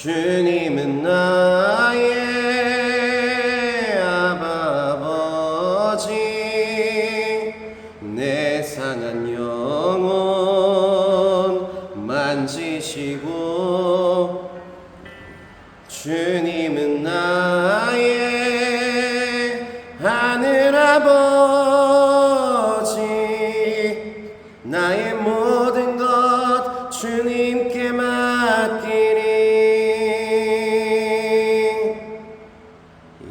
주님은 나의 아버지. 내 상한 영혼 만지시고 주님은 나의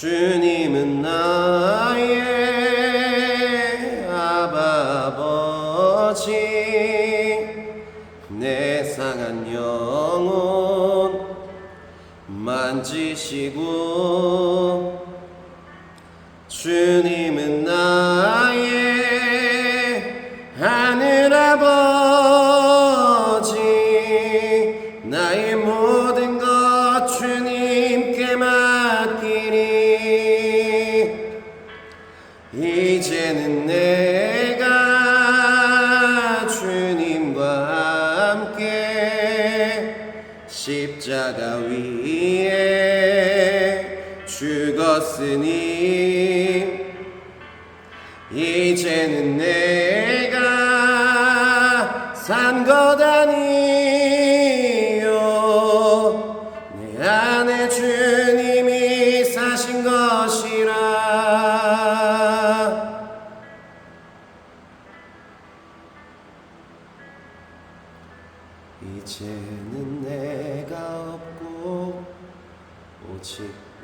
주님은 나의 아버지. 내 상한 영혼 만지시고 주님은 나 죽었으니 이제는 내가 산것 아니요. 내 안에 주님이 사신 것이라. 이제는 내가 없고 오직